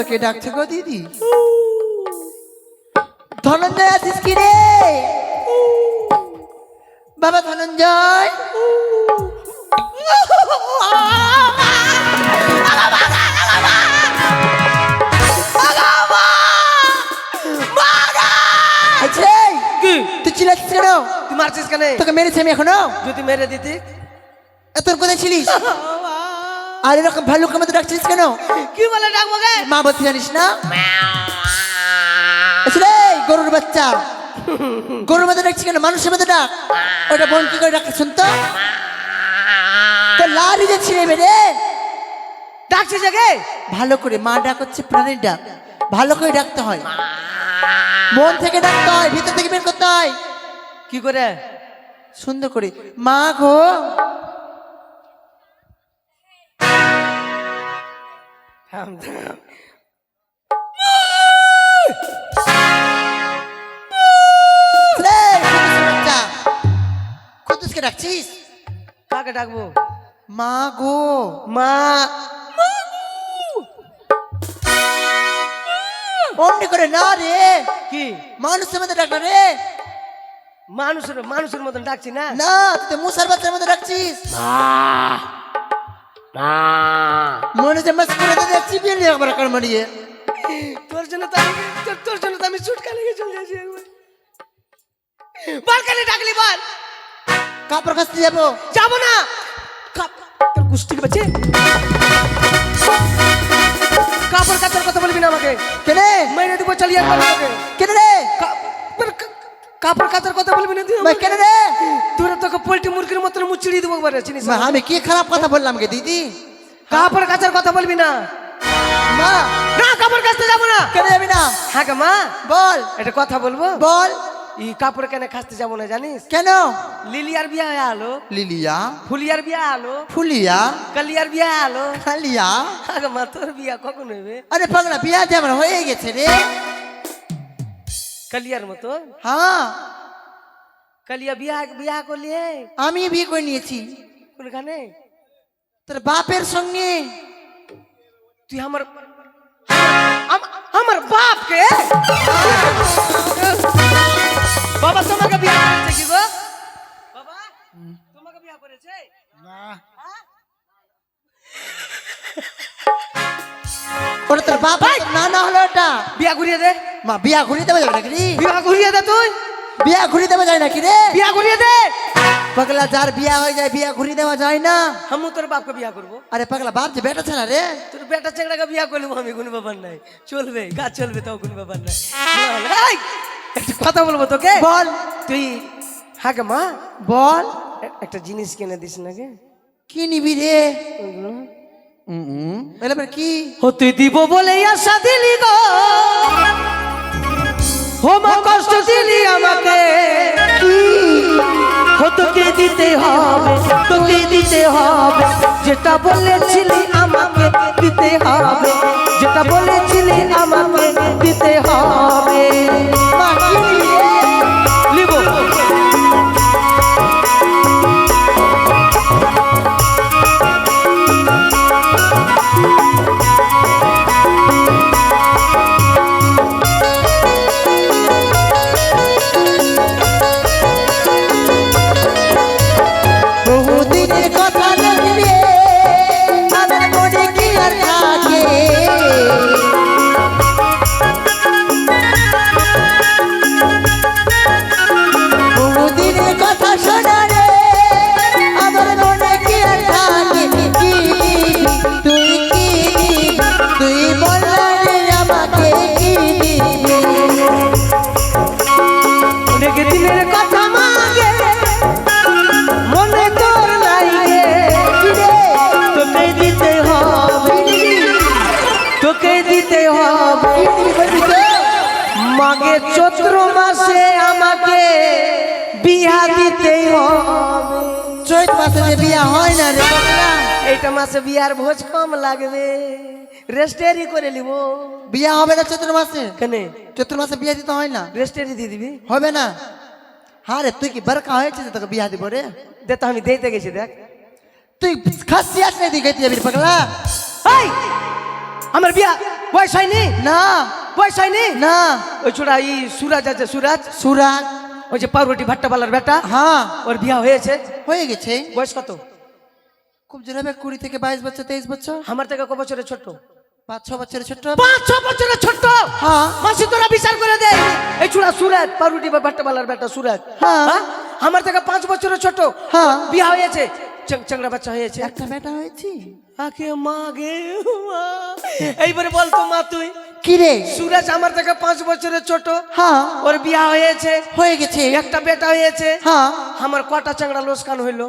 শিয়ালের মতো কে ডাকছে গো দিদি। ধনঞ্জয় আছিস কি রে? বাবা ধনঞ্জয়। তুই কেন? তুই মারছিস কেন? তোকে মেরেছি আমি এখনও? যদি মেরে দিতি। তোর কোথায় ছিলিস? আর এরকম ভাল্লুকের মতো ডাকছিস কেন? কি বলে ডাকবো গে? মা বলতে জানিস না? আসলে গরুর বাচ্চা গরুর মধ্যে ডাকছি কেন? মানুষের মধ্যে ডাক। ওটা বোন কি করে ডাকে শুনতো তো? লারি যে ছিঁড়ে বেড়ে ডাকছিস গে ভালো করে মা ডাক হচ্ছে প্রাণীর ডাক। ভালো করে ডাকতে হয়। মন থেকে ডাকতে হয় ভিতর থেকে বের করতে হয়। কি করে? সুন্দর করে মা গো কুদ্দুসকে ডাকছিস কাকে ডাকবো মা গো মা অমনি করে না রে কি মানুষের মধ্যে ডাক রে মানুষের মানুষের মতন ডাকছি না না তুই মুসার বাচ্চার মধ্যে ডাকছিস মনে হচ্ছে মাছ করে দিতে চিপিয়ে নিয়ে একবার কার মারিয়ে। তোর জন্য তো আমি তোর- জন্য তো আমি চুটকা লেগে চলে যাচ্ছি একবার। বালকানি ডাকলি বল। কাপড় কাচতে যাব। যাব না। তোর গুষ্টি বাচ্চে কাপড় কাচার কথা বলবি না আমাকে। কেনে? মেরে দিব চালিয়ে একবার আমাকে। কেনে রে? কাপড় কাচার কথা বলবি না তুই? কেনে রে? তোরা তোকে পোল্ট্রি মুরগির মতন মুচিড়ি দেবো একবারে চিনিস আমি কি খারাপ কথা বললাম গে দিদি? কাপড় কাচার কথা বলবি না? মা। না কাপড় কাচতে যাব না। কেন যাবি না? হ্যাঁ গো মা। বল। এটা কথা বলব? বল। এই কাপড় কেন খাসতে যাব না জানিস? কেন? লিলিয়ার বিয়া আলো। লিলিয়া? ফুলিয়ার বিয়া আলো। ফুলিয়া? কালিয়ার বিয়া আলো। কালিয়া? আগে মা তোর বিয়া কখন হবে? আরে পাগলা বিয়া যে আমার হয়ে গেছে রে। কালিয়ার মতো হ্যাঁ কালিয়া বিয়া বিয়া করলিয়ে আমি বিয়ে করে নিয়েছি কোনখানে তোর বাপের সঙ্গে তুই আমার আম- আমার বাপকে বাবা তোমাকে বিয়া করেছে কি গো বাবা তোমাকে বিয়া করেছে হ্যাঁ? ওটা তোর বাপ না না হলো ওটা বিয়া ঘুরিয়ে দে। মা বিয়া ঘুরিয়ে দেবে যাবে নাকি? বিয়া ঘুরিয়ে দে তুই। বিয়া ঘুরিয়ে দেওয়া যায় নাকি রে? বিয়া ঘুরিয়ে দে। পাগলা যার বিয়া হয়ে যায় বিয়া ঘুরিয়ে দেওয়া যায় না। আমি তোর বাপকে বিয়া করব। আরে পাগলা বাপ যে বেটা ছেলে রে। তোর বেটা চেংড়াকে বিয়া করব আমি কোনো ব্যাপার নাই। চলবে কাজ চলবে তাও কোনো ব্যাপার নাই। একটা কথা বলব তোকে? বল। তুই হ্যাঁ মা? বল। একটা জিনিস কিনে দিস নাকি? কি নিবি রে? কি ও তুই দিব বলে আশা দিলি গো। কষ্ট দিলি আমাকে। ও তোকে দিতে হবে তোকে দিতে হবে। যেটা বলেছিলি আমাকে দিতে হবে। যেটা বলেছিলি আমাকে চৈত্র মাসে আমাকে বিয়া দিতেই হবে। চৈত মাসে যে বিয়া হয় না রে এইটা মাসে বিয়ার ভোজ কম লাগবে। রেস্টেরি করে নিব। বিয়া হবে না চৈত্র মাসে? কেনে? চৈত্র মাসে বিয়া দিতে হয় না। রেস্টেরি দিয়ে দিবি? হবে না। হ্যাঁ রে তুই কি বরকা হয়েছে তোকে বিয়া দিব রে? দে তো আমি দিতে গেছি দেখ। তুই খাসি আসলে দিকে গেতি যাবি রে পাগলা। আমার বিয়া বয়স হয়নি? না। হয়নি? না। ওই ছোড়া ই সুরাজ আছে সুরাজ। সুরাগ ওই যে পাউরুটি ভাট্টাপালার বেটা। হ্যাঁ। ওর বিয়া হয়েছে। হয়ে গেছে। বয়স কত? খুব জোর হবে কুড়ি থেকে বাইশ বছর তেইশ বছর? আমার থেকে ক বছরের ছোট পাঁচ ছ বছরের ছোট পাঁচ ছ বছরের ছোট হ্যাঁ। মাসি তোরা বিচার করে দে। এই চূড়া সুরাজ পাউরুটি বা ভাট্টাপালার বেটা সুরাজ। হ্যাঁ। হ্যাঁ? আমার থেকে পাঁচ বছরের ছোট হ্যাঁ। বিয়া হয়েছে। বাচ্চা একটা বেটা হয়েছি। আকে মা গে মা। এইবারে বল তো মা তুই। কি রে সুরাজ আমার থেকে পাঁচ বছরের ছোট। হ্যাঁ। ওর বিয়া হয়েছে। হয়ে গেছে। একটা বেটা হয়েছে। হ্যাঁ। আমার কটা চাংড়া লোসকান হইল।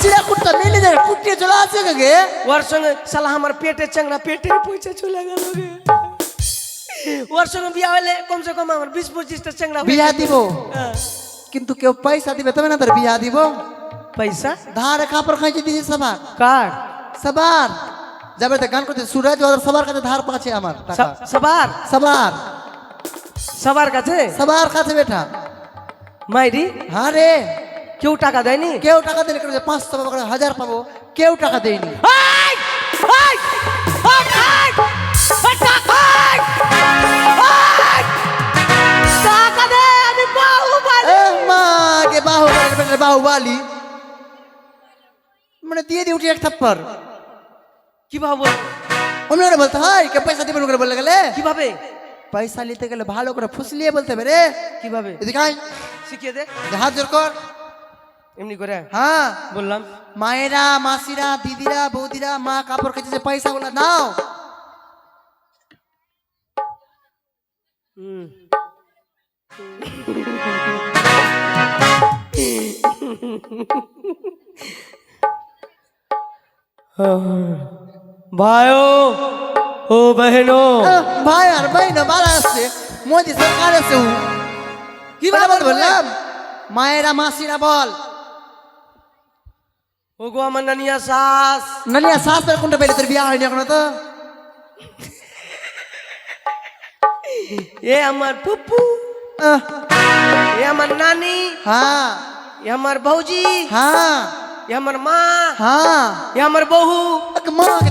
চিরা কুটটা মেলে যায় চলে গে ওর সঙ্গে সালা আমার পেটে চাংড়া পেটে পয়সা চলে গেল ওর সঙ্গে বিয়া হলে কমসে কম আমার বিশ পঁচিশটা চাংড়া বিয়া। দিব। হ্যাঁ। কিন্তু কেউ পয়সা দিবে তবে না তোর বিয়া দিব। পয়সা? ধার কাপড় খাইছে দিদি সবার। কার? সবার। যাবে গান করতে সুরজ ওদের সবার কাছে ধার পাচ্ছে আমার সবার? সবার। সবার কাছে? সবার কাছে বেটা। মাইরি? হ্যাঁ রে। কেউ টাকা দেয়নি? কেউ টাকা কেউ পাঁচশো পাবো হাজার পাবো কেউ টাকা দেয়নি। বাহুবলী। মানে দিয়ে দিয়ে উঠি এক থাপ্পর কীভাবে? অমনি করে বলতে হয় কে পয়সা দিবেন? করে বললে গেলে। কীভাবে? পয়সা নিতে গেলে ভালো করে ফুসলিয়ে বলতে হবে রে। কীভাবে? এদিকে আয়। শিখিয়ে দে। যে হাত জোর কর। এমনি করে? হ্যাঁ। বললাম। মায়েরা মাসিরা দিদিরা বৌদিরা মা কাপড় কেচেছে পয়সা গুলো দাও। হুম। ভাইও ও বহনো। আহ, ভাই আর ভাই না বাড়া আসছে মোদি সরকার আছে কি বলে বলতে বললাম? মায়েরা মাসিরা বল। ও গো আমার নানিয়া শাস নানিয়া শ্বাস পেলে কোনটা পেলে তোর বিয়া হয়নি এখনও তো? এ আমার পুপু আহ, এ আমার নানি। হ্যাঁ। এ আমার ভৌজি হ্যাঁ। এ আমার মা হ্যাঁ এ আমার বহু মা কে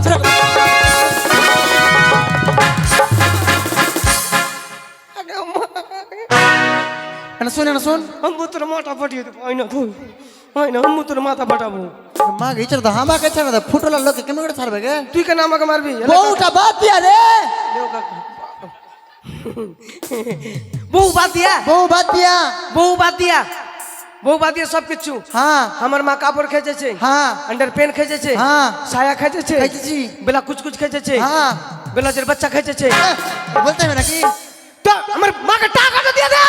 না শুন আমি তোর মাথা ফাটিয়ে দেবো হয় না হয় না আমি তোর মাথা ফাটাবো মা কে ছেড়ে হামা কে ছেড়ে ফুটলার লোকে কেমন করে ছাড়বে গে তুই কেন আমাকে মারবি বউটা বাদ দিয়া রে বউ বাদ দিয়া বউ বাদ দিয়া বউ বাদ দিয়া বউ বাদ দিয়া সব কিছু হ্যাঁ। আমার মা কাপড় খেয়েছে হ্যাঁ। আন্ডার প্যান্ট খেয়েছে হ্যাঁ। সায়া খেয়েছে খাইতেছি। বেলা কুচকুচ খেয়েছে হ্যাঁ। বেলাজের বাচ্চা আহ, বলতে হবে নাকি? আমার মাকে টাকাটা দিয়ে দে!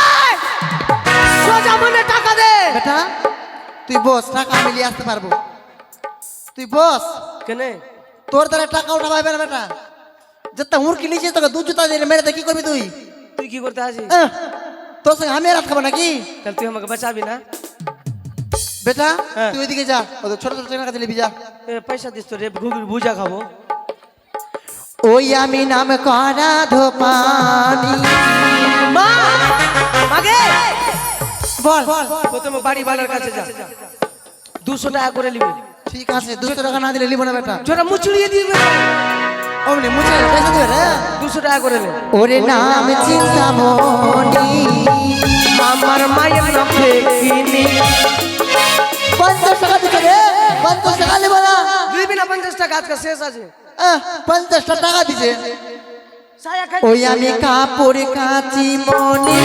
সোজা মনে টাকা দে! বেটা তুই বস টাকা আমি নিয়ে আসতে পারব। তুই বস। কেনে? তোর দ্বারা টাকা উঠা পাবে না বেটা। যত মুরকি নিয়েছিস তোকে দু জুতা দিয়ে মেরে কি করবি তুই? তুই কি করতে আসিস? তোর সঙ্গে আমি রাত খাব নাকি? তাহলে তুই আমাকে বাঁচাবি না? বেটা হ্যাঁ। তুই ওইদিকে যা ওদের ছোট ছোট চেনার কাছে নিবি যা। পয়সা দিস তো রে ঘুগির ভুজা খাব। ওই আমি নাম করা ধোপানি। মা মাগে! বল। প্রথমে বাড়ি বালার কাছে যা। দুশো টাকা করে নিবি। ঠিক আছে দুশো টাকা না দিলে নিবো না বেটা। জোরা মুচড়িয়ে দিবে অমনি মুছে পয়সা দেবে রে। দুশো টাকা করে নে। ওরে নাম চিন্তামণি। আমার মায়ের নাম ফেকিনি পঞ্চাশ টাকা দিতে রে পঞ্চাশ টাকা নেব না। দিবি না পঞ্চাশ টাকা? আজকে শেষ আছে। আহ, পঞ্চাশটা টাকা দিছে ওই আমি কাপড় কাচি মনে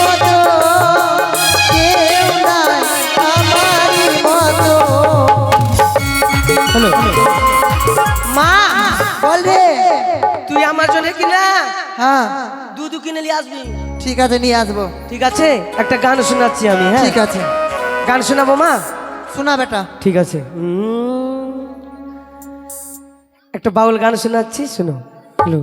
মতো কেউ নাই মতো। হ্যালো। মা বল রে। তুই আমার জন্য কিনা? হ্যাঁ। দুধ কিনে নিয়ে আসবি? ঠিক আছে নিয়ে আসব। ঠিক আছে একটা গান শোনাচ্ছি আমি হ্যাঁ? ঠিক আছে। গান শোনাবো মা? শোনা বেটা। ঠিক আছে। একটা বাউল গান শোনাচ্ছি শোনো। হ্যালো।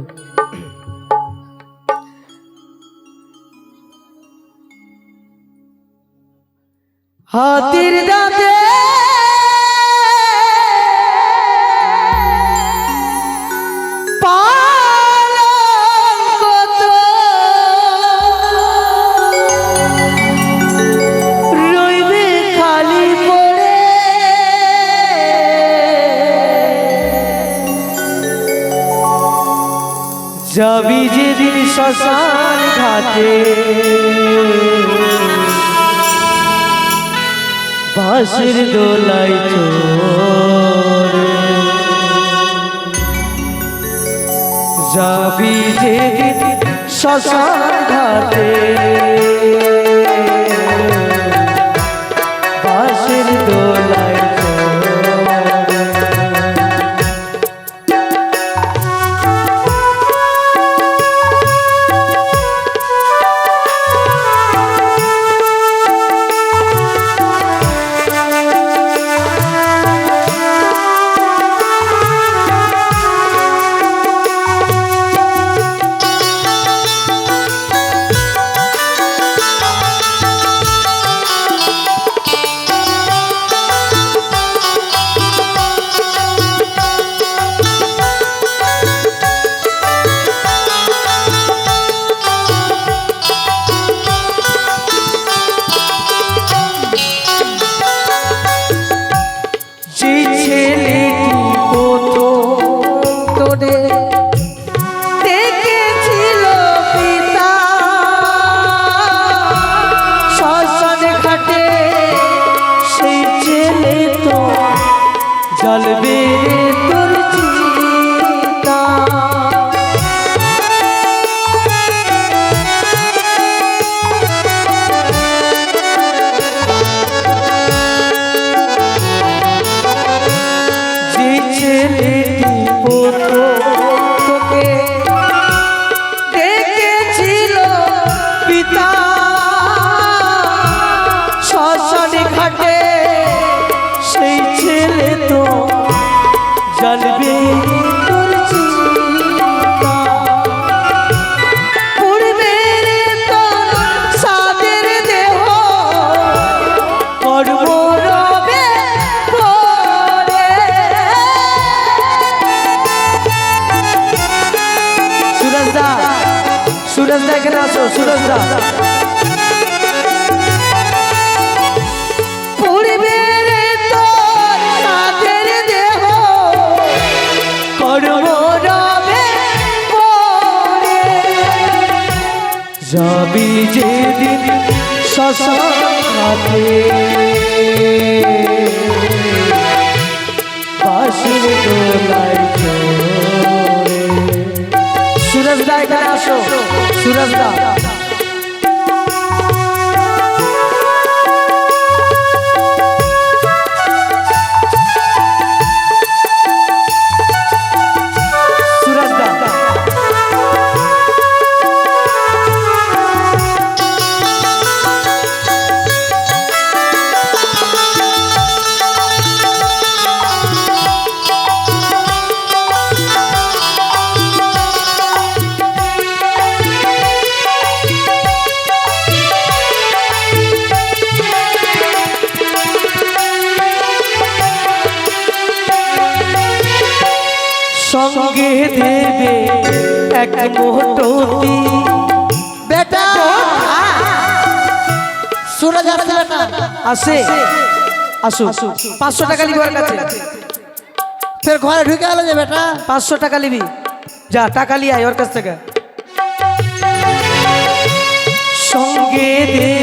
হাতির দাঁতে। যাবি যেদিন শ্মশান ঘাটে। বাঁশের দোলাই চোরে। যাবি যে শ্মশান ঘাটে। বাঁশের দোলাই যাবি যেদিন শশাতে বাসির দোলাই চড়ে। এখানে আসো। সুরজ আসে আসু পাঁচশো টাকা নিবি ওর কাছে। ফের ঘরে ঢুকে গেল যে বেটা। পাঁচশো টাকা নিবি। যা টাকা লিয়ে আয় ওর কাছ থেকে। সঙ্গে দেবে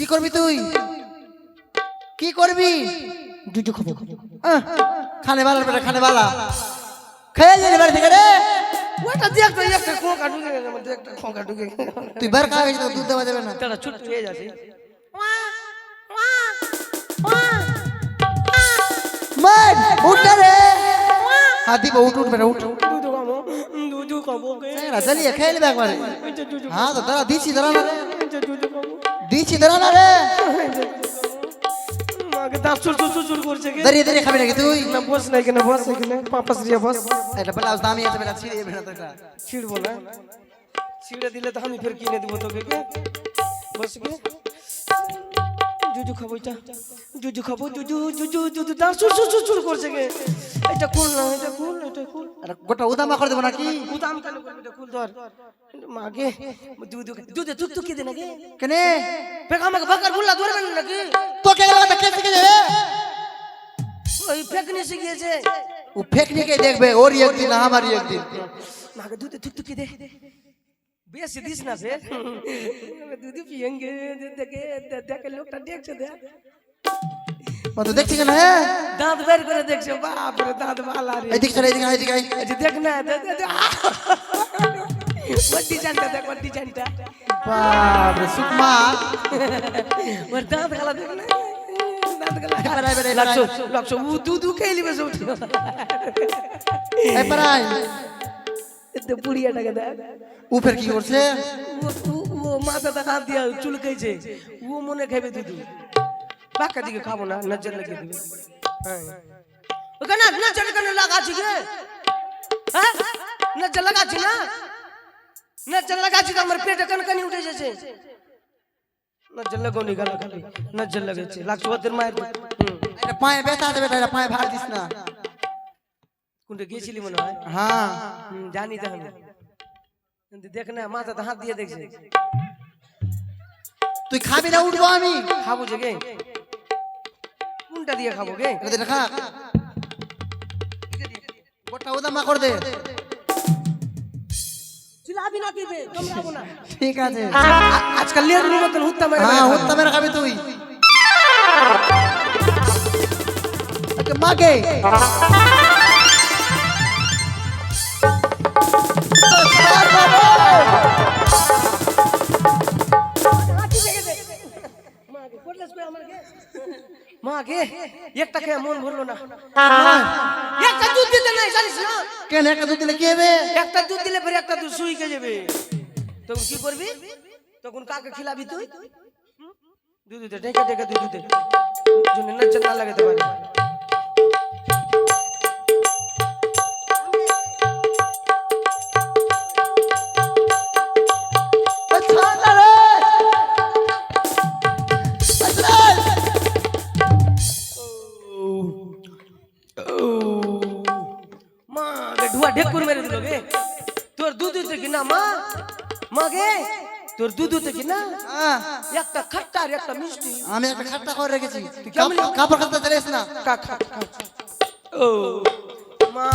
কি করবি তুই? কি করবি? খাব খানে বালা বেটা খানে বালা। খেয়ে এলি বাড়ি থেকে রে। ওটা দেখ তো একটা খোঁকা ঢুকে গেছে আমার একটা খোঁকা ঢুকে তুই বার খাওয়া গেছিস দুধ দেওয়া যাবে না। তারা ছুট হয়ে যাচ্ছে। উঠ রে। দিব উঠ উঠ বেটা উঠ। দুধু খাব দুধু খাব গে চ্যাংড়া খেয়ে নেবে একবারে। হ্যাঁ তো দাঁড়া দিচ্ছি দাঁড়া না দিচ্ছি দাঁড়া না রে। মাকে দাঁত চুর চুর চুর করছে গে দাঁড়িয়ে দাঁড়িয়ে খাবি নাকি তুই? না বস না কেন বস এখানে পাপাস রিয়া বস। এটা ব্লাউজ দামি আছে বেটা ছিঁড়ে বেটা তো এটা ছিড়বো না। ছিঁড়ে দিলে তো আমি ফের কিনে দেবো তোকে বস গে জুজু খাব এটা। জুজু খাব জুজু জুজু জুজু চুর চুর চুর চুর করছে গে এটা কুল না এটা কুল এটা কুল আর গোটা উদামা করে দেবো নাকি? উদাম কেন করবি এটা কুল ধর। মাগে দুধু দুধে তুক তুকি দে নাকি? কেনে? ফেক আমাকে বাকার বুল্লা ধরবে না নাকি? তোকে গেলে তো কে শিখে যাবে ওই ফেক নিয়ে শিখিয়েছে ও ফেকনিকে দেখবে ওর একদিন আমার একদিন। মাকে দুধে তুক তুকি দে। বেশি দিস না ফের দুধ পিয়েঙ্গে দেখে দেখে লোকটা দেখছে দেখ ও তো দেখছি কেন হ্যাঁ দাঁত বের করে দেখছে বাপ রে দাঁত ভালা রে এদিক চলে এদিকে আয়, এদিকে আয়। এই যে দেখ না দে দে দে ওর ডিজাইনটা দেখ ওর ডিজাইনটা বাপ রে সুকমা ওর দাঁত গালা দেখ না দাঁত গালা এবার আয়, এবার আয়, এবার আয়। লাগছো লাগছো উ দু দু খেলি বেশ উঠি এই পারাই তো পুড়িয়াটাকে দেখ ও ফের কি করছে ও ও- ও মাথাটা হাত দিয়া চুলকাইছে ও মনে খাইবে দুধু বাক্কা দিকে খাব না নজর লাগিয়ে দিবে হ্যাঁ ওখানে নজর কেন লাগাচ্ছি গে হ্যাঁ নজর লাগাচ্ছি না নজর লাগাচ্ছি তো আমার পেটে কনকনি উঠে যাচ্ছে নজর লাগাওনি গালা খালি নজর লাগাচ্ছে লাগছে ওদের মায়ের হুম এটা পায়ে ব্যথা আছে বেটা এটা পায়ে ভার দিস না কোনটা গিয়েছিলি মনে হয়? হ্যাঁ। জানি তো আমি কিন্তু দেখ না মাথাতে হাত দিয়ে দেখছে। তুই খাবি না উঠবো আমি। খাব যে গে। কোনটা দিয়ে খাব গে? এটা খা গোটা উদামা করে দে। চিলাবি না দিবে কামড়াবো না। ঠিক আছে। আজকাল লেরুর মতন হুত্তা মেরে হ্যাঁ মেরে মেরে খাবি তুই। ওকে মাকে একটা খেয়ে মন ভরলো না। একটা দুধ দিতে নাই জানিস না? কেন একটা দুধ দিলে কি হবে? একটা দুধ দিলে ফের একটা দুধ শুই যাবে। তখন কি করবি? তখন কাকে খিলাবি তুই? দুধ দে ডেকে ডেকে দুধ দে জন্য নজর না লাগাতে পারে। তোর দুধ দিতে কি না? হ্যাঁ, একটা খাট্টা আর একটা মিষ্টি। আমি একটা খাট্টা করে রেখেছি। তুই কাপড় খাটতে চালিস না? কা খা খা। ও। মা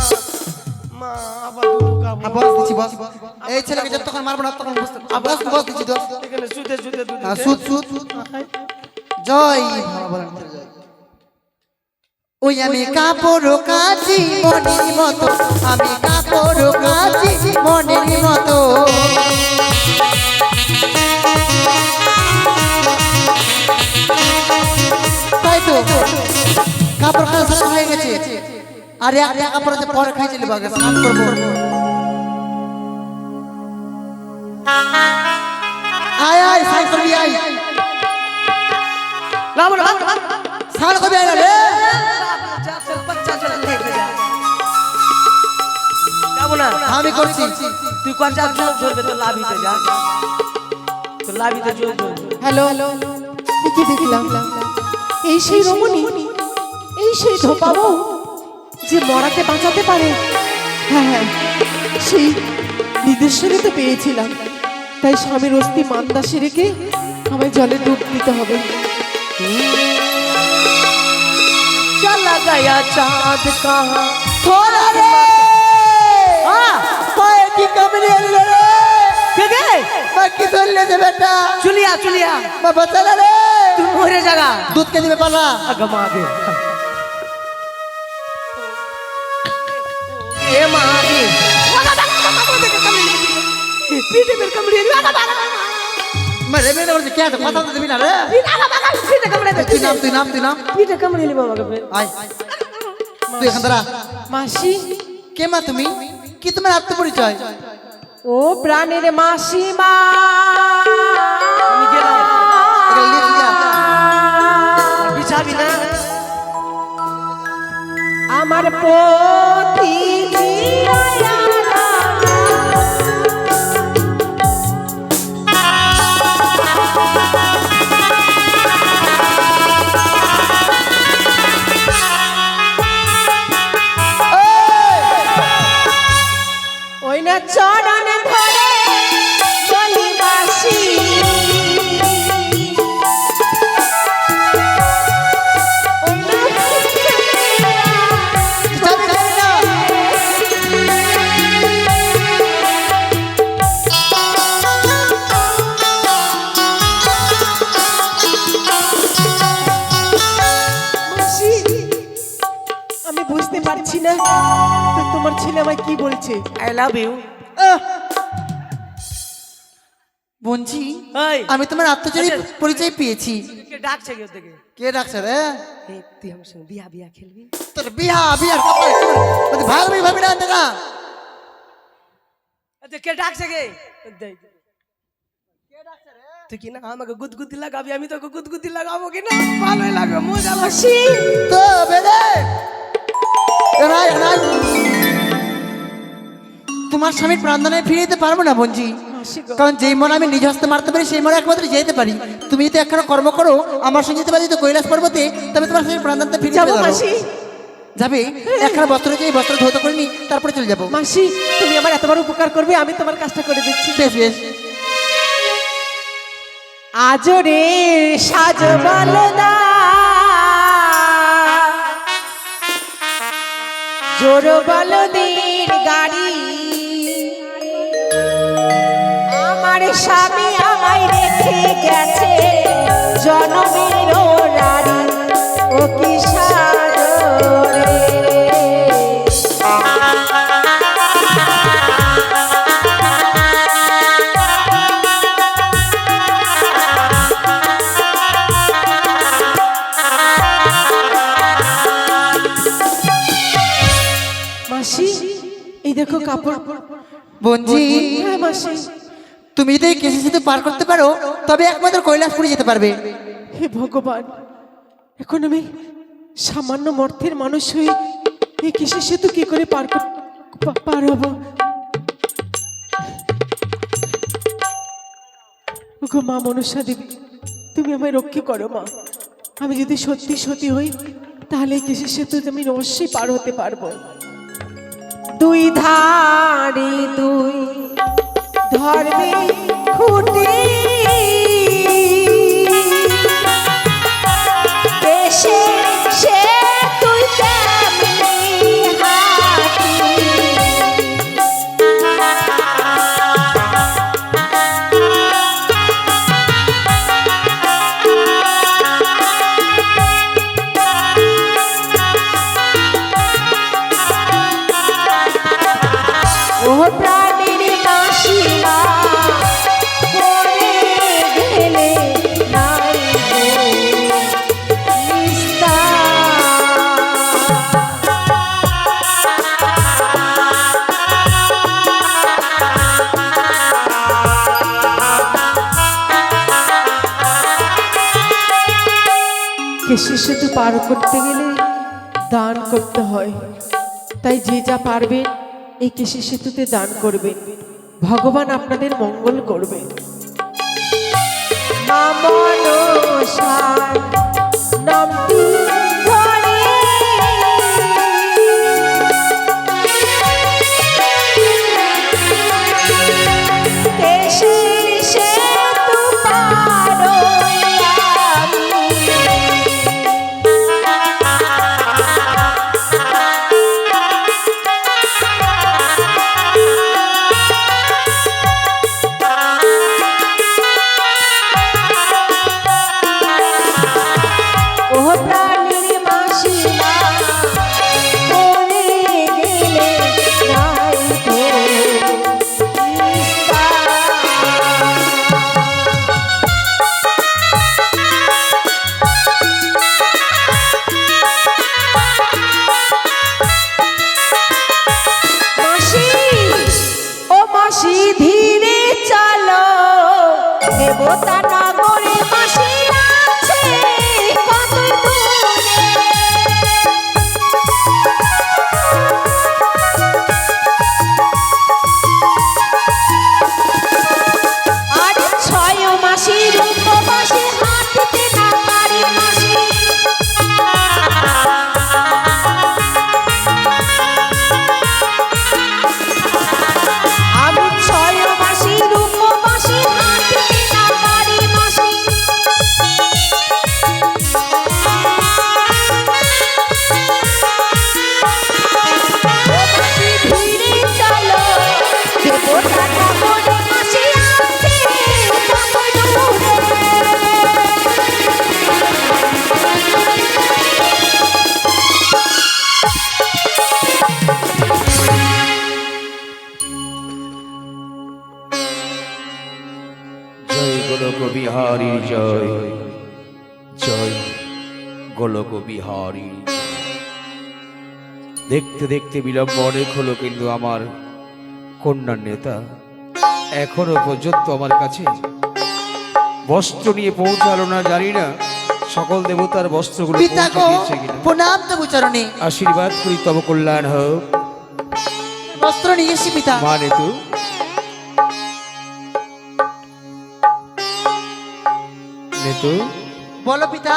মা আবার দুধ খাব। বস দিচ্ছি বস। এই ছেলেকে যতক্ষণ মারবো না তখন বস বস বস। দোষ এখানে সুদে সুদে দুধ হ্যাঁ, জয় বাবা বলেন জয়। ওই আমি কাপড় কাচি মনের মতো। আমি কাপড় কাচি মনের মতো। তরকারি শেষ আমি করছি। তুই কোন চাপ হ্যালো। দেখলাম। এই সেই রমণী এই সেই ধোপাবো যে মরাকে বাঁচাতে পারে হ্যাঁ হ্যাঁ সেই নির্দেশনে তো পেয়েছিলাম তাই স্বামীর অস্থি মান্দাসে রেখে আমায় জলে ডুব দিতে হবে चला गया चांद कहाँ थोड़ा रे हाँ पाए की कमरे ले रे के गए मैं किधर ले दे बेटा चुलिया चुलिया मैं बता ना रे तू मोरे जगह दूध के दिए पाला अगमा आगे এ মারি পিঠে বের কামড়ি মানে বেনে বলছে কে আছে? কথা দিবি না রে। পিঠে কামড়ি তুই নাম তুই নাম তুই নাম। পিঠে কামড়ি নিবি আমাকে আয়। তুই এখান দাঁড়া মাসি। কে তুমি? কি তোমার আত্মপরিচয়? ও প্রাণের মাসিমা আমি আমার পতি ছেলে আমায় কি বলছে? আই লাভ ইউ বঞ্চি আমি তোমার আত্মচরিত আচ্ছা। পরিচয় পেয়েছি। কে ডাকছে কেউ থেকে কে ডাকছে রে? তুই আমার সঙ্গে বিয়া বিয়া খেলবি? তোর বিয়া বিয়ার কথা মানে ভাবি ভাবি না না আচ্ছা কে ডাকছে কে? তুই কি না আমাকে গুদগুদি লাগাবি? আমি তোকে গুদগুদি লাগাবো কি না? ভালোই লাগবে মজা তো বেদে রায় রায় তোমার স্বামীর প্রাণদানে ফিরে যেতে পারব না বঞ্জি কারণ যেই মনে আমি নিজ হস্তে মারতে পারি সেই মনে একমাত্র যেতে পারি। তুমি যদি একখানা কর্ম করো আমার সঙ্গে যেতে পারি কৈলাস পর্বতে তবে তোমার স্বামীর প্রাণদানতে ফিরে যাব যাবে? একখানা বস্ত্র যে বস্ত্র ধৌত করে নি তারপরে চলে যাব। মাসি তুমি আমার এত বড় উপকার করবে আমি তোমার কাজটা করে দিচ্ছি। বেশ বেশ। আজ রে সাজ বলদা জোর বলদিন স্বামী আমায় রেখে গেছে। জনমের রাড়ি ও কি মাসি এই দেখো কাপড়। বঞ্জি। হ্যাঁ মাসি। তুমি যদি এই কেসে সেতু পার করতে পারো তবে একমাত্র কৈলাসপুরে যেতে পারবে। হে ভগবান এখন আমি সামান্য মর্থের মানুষ হয়ে এই কিসের সেতু কি করে পার কর- পার হব? ওগো মা মনসা দেবী তুমি আমায় রক্ষা করো মা। আমি যদি সত্যি সত্যি হই তাহলে এই কিসের সেতু আমি অবশ্যই পার হতে পারব। দুই ধারে দুই ধর্মে খুঁটি। কেশি সেতু পার করতে গেলে দান করতে হয়। তাই যে যা পারবেন এই কেশি সেতুতে দান করবেন ভগবান আপনাদের মঙ্গল করবে। মা বিহারী। দেখতে দেখতে বিলম্ব অনেক হলো কিন্তু আমার কন্যার নেতা এখনও পর্যন্ত আমার কাছে বস্ত্র নিয়ে পৌঁছালো না জানি না সকল দেবতার বস্ত্রগুলো প্রণাম তবু চরণে। আশীর্বাদ করি তব কল্যাণ হোক। বস্ত্র নিয়ে এসি পিতা। মা নেতু নেতু বলো পিতা।